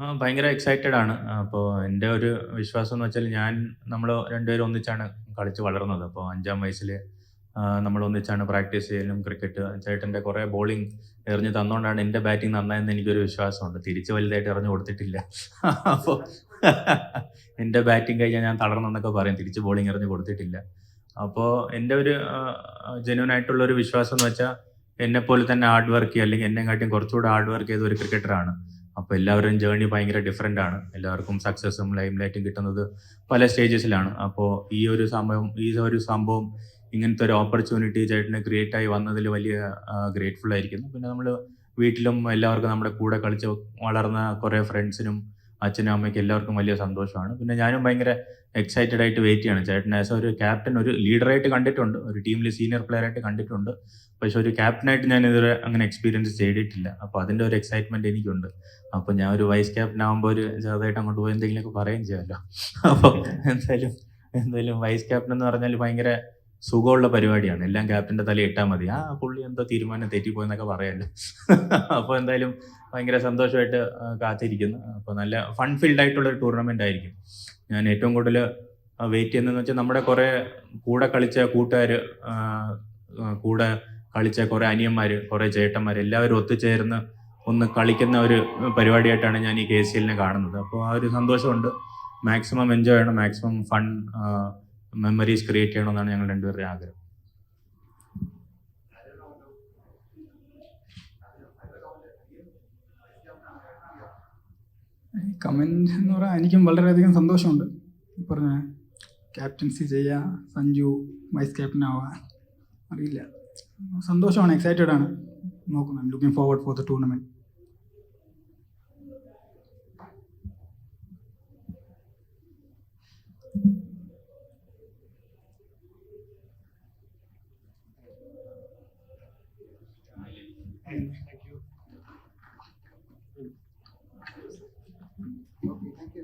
ആ ഭയങ്കര എക്സൈറ്റഡ് ആണ്. അപ്പോൾ എന്റെ ഒരു വിശ്വാസം എന്ന് വെച്ചാൽ ഞാൻ നമ്മൾ രണ്ടുപേരും ഒന്നിച്ചാണ് കളിച്ച് വളർന്നത്. അപ്പോൾ 5-ാം വയസ്സിൽ ആഹ് നമ്മൾ ഒന്നിച്ചാണ് പ്രാക്ടീസ് ചെയ്യലും ക്രിക്കറ്റ്. ചേട്ടന്റെ കുറേ ബോളിംഗ് എറിഞ്ഞ് തന്നോണ്ടാണ് എന്റെ ബാറ്റിംഗ് നന്നായെന്ന് എനിക്കൊരു വിശ്വാസമുണ്ട്. തിരിച്ച് വലുതായിട്ട് എറിഞ്ഞ് കൊടുത്തിട്ടില്ല. അപ്പോൾ എന്റെ ബാറ്റിംഗ് കഴിഞ്ഞാൽ ഞാൻ തളർന്നെന്നൊക്കെ പറയും. തിരിച്ച് ബോളിംഗ് എറിഞ്ഞ് കൊടുത്തിട്ടില്ല. അപ്പോൾ എന്റെ ഒരു ആഹ് ആയിട്ടുള്ള ഒരു വിശ്വാസം എന്ന് വെച്ചാൽ എന്നെപ്പോലെ തന്നെ ഹാർഡ് വർക്ക് ചെയ്യുക അല്ലെങ്കിൽ എന്നെക്കാട്ടിയും കുറച്ചുകൂടെ ഹാർഡ് വർക്ക് ചെയ്ത ഒരു ക്രിക്കറ്ററാണ്. അപ്പോൾ എല്ലാവരുടെയും ജേർണി ഭയങ്കര ഡിഫറെന്റ് ആണ്. എല്ലാവർക്കും സക്സസും ലൈം ലൈറ്റും കിട്ടുന്നത് പല സ്റ്റേജസിലാണ്. അപ്പോൾ ഈ ഒരു സംഭവം ഈ ഒരു സംഭവം ഇങ്ങനത്തെ ഒരു ഓപ്പർച്യൂണിറ്റി ചേട്ടന് ക്രിയേറ്റ് ആയി വന്നതിൽ വലിയ ഗ്രേറ്റ്ഫുൾ ആയിരിക്കുന്നു. പിന്നെ നമ്മൾ വീട്ടിലും എല്ലാവർക്കും നമ്മുടെ കൂടെ കളിച്ച് വളർന്ന കുറേ ഫ്രണ്ട്സിനും അച്ഛനും അമ്മയ്ക്കും എല്ലാവർക്കും വലിയ സന്തോഷമാണ്. പിന്നെ ഞാനും ഭയങ്കര എക്സൈറ്റഡ് ആയിട്ട് വെയിറ്റ് ചെയ്യണം ചേട്ടൻ ആസ് ഒരു ക്യാപ്റ്റൻ ഒരു ലീഡറായിട്ട് കണ്ടിട്ടുണ്ട്. ഒരു ടീമിൽ സീനിയർ പ്ലെയർ ആയിട്ട് കണ്ടിട്ടുണ്ട്. പക്ഷെ ഒരു ക്യാപ്റ്റനായിട്ട് ഞാൻ ഇതുവരെ അങ്ങനെ എക്സ്പീരിയൻസ് ചെയ്തിട്ടില്ല. അപ്പോൾ അതിന്റെ ഒരു എക്സൈറ്റ്മെന്റ് എനിക്കുണ്ട്. അപ്പോൾ ഞാൻ ഒരു വൈസ് ക്യാപ്റ്റൻ ആകുമ്പോൾ ഒരു ചെറുതായിട്ട് അങ്ങോട്ട് പോയി എന്തെങ്കിലുമൊക്കെ പറയുകയും ചെയ്യാമല്ലോ. അപ്പോൾ എന്തായാലും എന്തായാലും വൈസ് ക്യാപ്റ്റൻ എന്ന് പറഞ്ഞാൽ ഭയങ്കര സുഖമുള്ള പരിപാടിയാണ്. എല്ലാം ക്യാപ്റ്റന്റെ തല ഇട്ടാൽ മതി. ആ പുള്ളി എന്തോ തീരുമാനം തെറ്റിപ്പോയെന്നൊക്കെ പറയല്ലോ അപ്പോൾ എന്തായാലും ഭയങ്കര സന്തോഷമായിട്ട് കാത്തിരിക്കുന്നു. അപ്പോൾ നല്ല ഫൺ ഫീൽഡ് ആയിട്ടുള്ള ഒരു ടൂർണമെന്റ് ആയിരിക്കും. ഞാൻ ഏറ്റവും കൂടുതൽ വെയിറ്റ് ചെയ്യുന്നതെന്ന് വെച്ചാൽ നമ്മുടെ കുറേ കൂടെ കളിച്ച കൂട്ടുകാർ കൂടെ കളിച്ച കുറേ അനിയന്മാർ, കുറേ ചേട്ടന്മാർ എല്ലാവരും ഒത്തുചേർന്ന് ഒന്ന് കളിക്കുന്ന ഒരു പരിപാടിയായിട്ടാണ് ഞാൻ ഈ കെ സി എല്ലിനെ കാണുന്നത്. അപ്പോൾ ആ ഒരു സന്തോഷമുണ്ട്. മാക്സിമം എൻജോയ് ചെയ്യണം. മാക്സിമം ഫൺ മെമ്മറീസ് ക്രിയേറ്റ് ചെയ്യണമെന്നാണ് ഞങ്ങൾ രണ്ടുപേരുടെ ആഗ്രഹം. കമന്റ് എന്ന് പറയാൻ എനിക്കും വളരെയധികം സന്തോഷമുണ്ട്. പറഞ്ഞ ക്യാപ്റ്റൻസി ചെയ്യുക, സഞ്ജു വൈസ് ക്യാപ്റ്റൻ ആവുക അറിയില്ല. സന്തോഷമാണ് എക്സൈറ്റഡ് ആണ്. നോക്കുന്നു. Looking forward for the